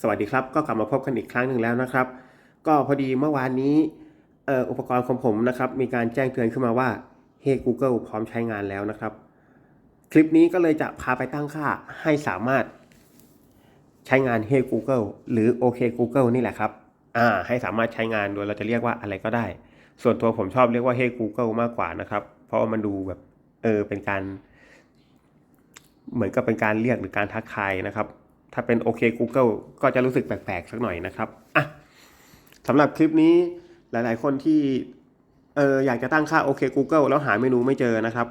สวัสดีครับ ก็กลับมาพบกันอีกครั้งหนึ่งแล้วนะครับ ก็พอดีเมื่อวานนี้อ,อุปกรณ์ของผมนะครับ มีการแจ้งเตือนขึ้นมาว่า Hey Google พร้อมใช้งานแล้วนะครับ คลิปนี้ก็เลยจะพาไปตั้งค่าให้สามารถ ใช้งาน Hey Google หรือ OK Google นี่แหละครับอ่าให้สามารถใช้งานโดยเราจะเรียกว่าอะไรก็ได้ ส่วนตัวผมชอบเรียกว่า Hey Google มากกว่านะครับ เพราะามันดูแบบเออเป็นการ เหมือนกับเป็นการเรียกหรือการทักทายนะครับ ถ้าเป็นโอเค Google ก็จะรู้สึกแปลกๆสักหน่อยนะครับอะสำหรับคลิปนี้หลายๆ คนที่เอออยากจะตั้งค่าโอเค Google แล้วหาเมนูไม่เจอนะครับ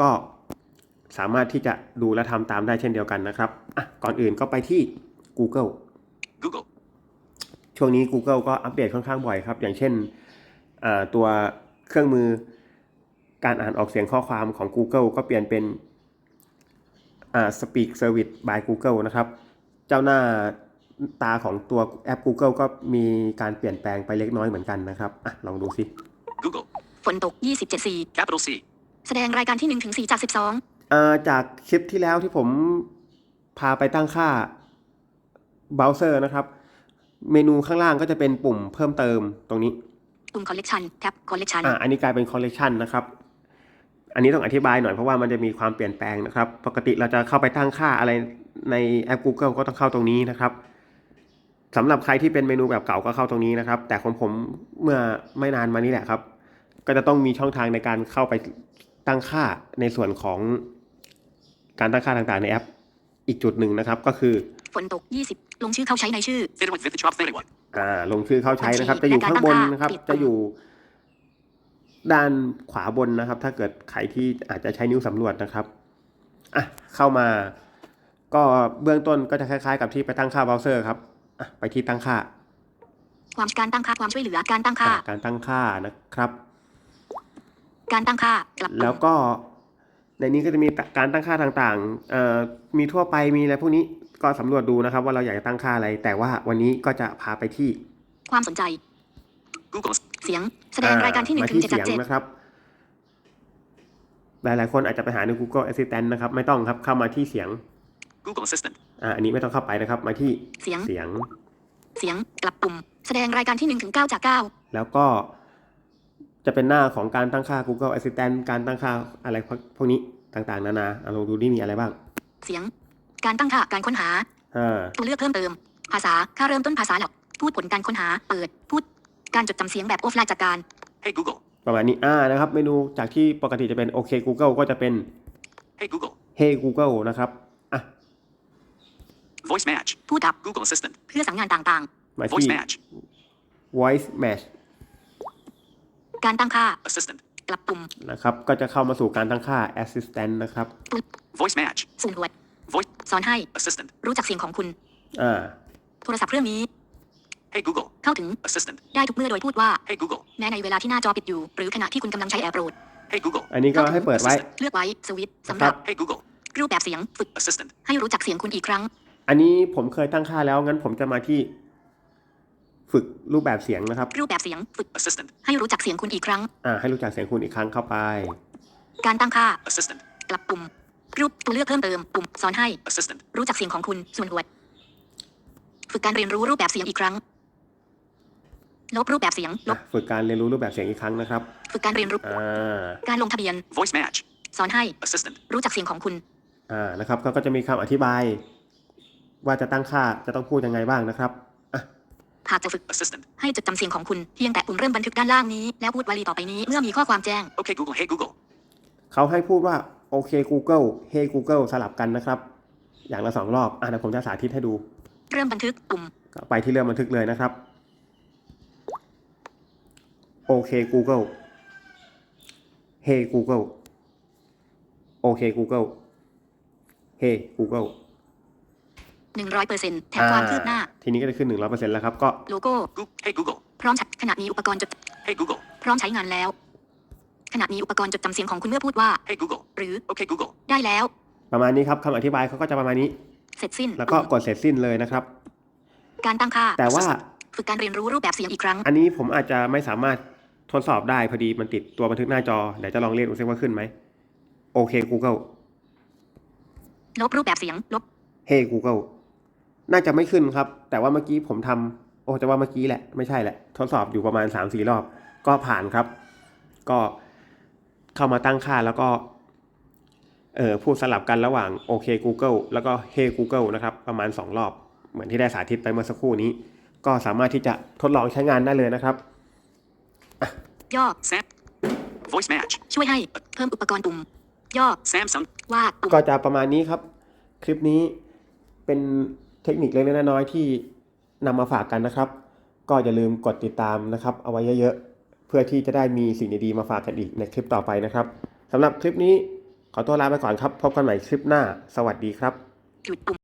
ก็สามารถที่จะดูและทำตามได้เช่นเดียวกันนะครับอะก่อนอื่นก็ไปที่ Google Google, ช่วงนี้ Google ก็อัปเดตค่อนข้างบ่อยครับ อย่างเช่นอ่าตัวเครื่องมือการอ่านออกเสียงข้อความของ Google ก็เปลี่ยนเป็นอ่า Speak Service by Google นะครับ เจ้าหน้าตาของตัวแอป Google ก็มีการเปลี่ยนแปลงไปเล็กน้อยเหมือนกันนะครับอะลองดูสิ Google, ฝนตก 27 4 capital C, แสดงรายการที่ 1 ถึง 4 จาก 12อ่าจากคลิปที่แล้วที่ผมพาไปตั้งค่าเบราว์เซอร์นะครับ เมนูข้างล่างก็จะเป็นปุ่มเพิ่มเติมตรงนี้ ปุ่ม collection แท็บ collection อ่าอันนี้กลายเป็น collection นะครับ อันนี้ต้องอธิบายหน่อยเพราะว่ามันจะมีความเปลี่ยนแปลงนะครับ ปกติเราจะเข้าไปตั้งค่าอะไรในแอป Google ก็ต้องเข้าตรงนี้นะครับสำหรับใครที่เป็นเมนูแบบเก่าก็เข้าตรงนี้นะครับ แต่ของผมเมื่อไม่นานมานี้แหละครับ ก็จะต้องมีช่องทางในการเข้าไปตั้งค่าในส่วนของการตั้งค่าต่างๆในแอป อีกจุดหนึ่งนะครับ ก็คือฝนตก 20 ลงชื่อเข้าใช้ในชื่อ Fit with the drop 31. อ่าลงชื่อเข้าใช้นะครับบัจะญชีอยู่ข้างบนและการตั้งค่านะครับปิดจะอยู่ ด้านขวาบนนะครับ ถ้าเกิดใครที่อาจจะใช้นิ้วสำรวจนะครับอะเข้ามา ก็เบื้องต้นก็จะคล้ายๆ กับที่ไปตั้งค่าเบราว์เซอร์ครับอะไปที่ตั้งค่า ความการตั้งค่าความช่วยเหลือการตั้งค่าอะการตั้งค่านะครับ การตั้งค่ากลับปุ่มแล้วก็ในนี้ก็จะมีการตั้งค่าต่างๆเอ่อมีทั่วไปมีอะไรพวกนี้ก็สำรวจดูนะครับ ว่าเราอยากจะตั้งค่าอะไร แต่ว่าวันนี้ก็จะพาไปที่ ความสนใจ Google, เสียงแสดงรายการที่อ่1ถึงมา7จากเสียงนะครับ หลายๆคนอาจจะไปหาใน Google Assistant นะครับ ไม่ต้องครับเข้ามาที่เสียง Google Assistant, อ่าอันนี้ไม่ต้องเข้าไปนะครับ มาที่7เสียงเสียง เสียงกลับปุ่ม แสดงรายการที่1ถึง9จากแล้วก็จะเป็นหน้าของการตั้งค่า Google Assistant การตั้งค่าอะไรพวกนี้ต่างๆ นานาอะลองดูนี่มีอะไรบ้าง9เสียง การตั้งค่าการค้นหาอ่าตัวเลือกเพิ่มเติม ภาษา ค่าเริ่มต้นภาษาหลัก พูดผลการค้นหา เปิด พูด การจดจำเสียงแบบออฟไลน์จากการ Hey Google, ประมาณนี้อ่านะครับเมนูจากที่ปกติจะเป็นโอเค Google ก็จะเป็น Hey Google, Hey Google นะครับอะ voice match, พูดกับ Google Assistant, เพื่อสั่งงานต่างมา voice ที่ match, Voice Match ๆ การตั้งค่า assistant, กลับปุ่มนะครับ ก็จะเข้ามาสู่การตั้งค่า Assistant นะครับ voice match, สุ่มตรวจ voice สอนให้ assistant, รู้จักเสียงของคุณ อ่า โทรศัพท์เครื่องนี้ Hey Google, เข้าถึง assistant, ได้ทุกเมื่อโดยพูดว่า Hey Google, แม้ในเวลาที่หน้าจอปิดอยู่ หรือขณะที่คุณกำลังใช้แอปโหลด Hey Google, อันนี้ก็ให้เปิดไว้ เลือกไว้สวิตช์สำหรับ Hey Google, รูปแบบเสียงฝึก assistant, ให้รู้จักเสียงคุณอีกครั้ง อันนี้ผมเคยตั้งค่าแล้วงั้นผมจะมาที่ ฝึกรูปแบบเสียงนะครับ รูปแบบเสียงฝึก assistant, ให้รู้จักเสียงคุณอีกครั้ง อ่า ให้รู้จักเสียงคุณอีกครั้งเข้าไป การตั้งค่า assistant, กลับปุ่ม รูปตัวเลือกเพิ่มเติมปุ่มสอนให้ assistant, รู้จักเสียงของคุณส่วนหัวฝึกการเรียนรู้รูปแบบเสียงอีกครั้ง ลบรูปแบบเสียงลอะบฝึกการเรียนรู้รูปแบบเสียงอีกครั้งนะครับ ฝึกการเรียนรู้อ่าการลงทะเบียน voice match, สอนให้ assistant, รู้จักเสียงของคุณอ่านะครับเขาก็จะมีคำอธิบาย ว่าจะตั้งค่าจะต้องพูดยังไงบ้างนะครับอะหากจะฝึก assistant, ให้จดจำเสียงของคุณเพียงแต่ปุ่มเริ่มบันทึกด้านล่างนี้ แล้วพูดวลีต่อไปนี้เมื่อมีข้อความแจ้ง Okay Google, Hey Google, เขาให้พูดว่าโอเค Google Hey Google สลับกันนะครับ อย่างละสองรอบอะเดี๋ยวผมจะสาธิตให้ดู เริ่มบันทึกปุ่มก็ไปที่เรื่องบันทึกเลยนะครับ โอเค Google Hey Google โอเค Google Hey Google 100%แถบความคืบหน้า ทีนี้ก็จะขึ้น100%แล้วครับ ก็โลโก้ Google, Hey Google, พร้อมใช้ขณะนี้อุปกรณ์จด Hey Google, พร้อมใช้งานแล้ว ขณะนี้อุปกรณ์จดจำเสียงของคุณเมื่อพูดว่า Hey Google, หรือ Okay Google, ได้แล้ว ประมาณนี้ครับคำอธิบายเขาก็จะประมาณนี้ เสร็จสิ้น แล้วก็กดเสร็จสิ้นเลยนะครับ การตั้งค่า แต่ว่าฝึกการเรียนรู้รูปแบบเสียงอีกครั้ง อันนี้ผมอาจจะไม่สามารถ ทดสอบได้พอดีมันติดตัวบันทึกหน้าจอเดี๋ยวจะลองเรียกดูซิว่าขึ้นไหมโอเค Google ลบรูปแบบเสียงลบ Hey Google น่าจะไม่ขึ้นครับ แต่ว่าเมื่อกี้ผมทำโอ้จะว่าเมื่อกี้แหละไม่ใช่แหละทดสอบอยู่ประมาณ3าสี่รอบ ก็ผ่านครับ ก็เข้ามาตั้งค่าแล้วก็เอ่อพูดสลับกันระหว่างโอเค Google แล้วก็ Hey Google นะครับประมาณ 2 รอบ เหมือนที่ได้สาธิตไปเมื่อสักครู่นี้ ก็สามารถที่จะทดลองใช้งานได้เลยนะครับ ย่อ Sam. Voice match. ช่วยให้เพิ่มอุปกรณ์ปุ่ม ย่อ Samsung. วาดปุ่มก็จะประมาณนี้ครับ คลิปนี้เป็นเทคนิคเล็กๆน้อยๆที่นำมาฝากกันนะครับ ก็อย่าลืมกดติดตามนะครับ เอาไว้เยอะๆ เพื่อที่จะได้มีสิ่งดีๆมาฝากกันอีกในคลิปต่อไปนะครับสำหรับคลิปนี้ขอตัวลาไปก่อนครับ พบกันใหม่คลิปหน้า สวัสดีครับหยุดปุ่ม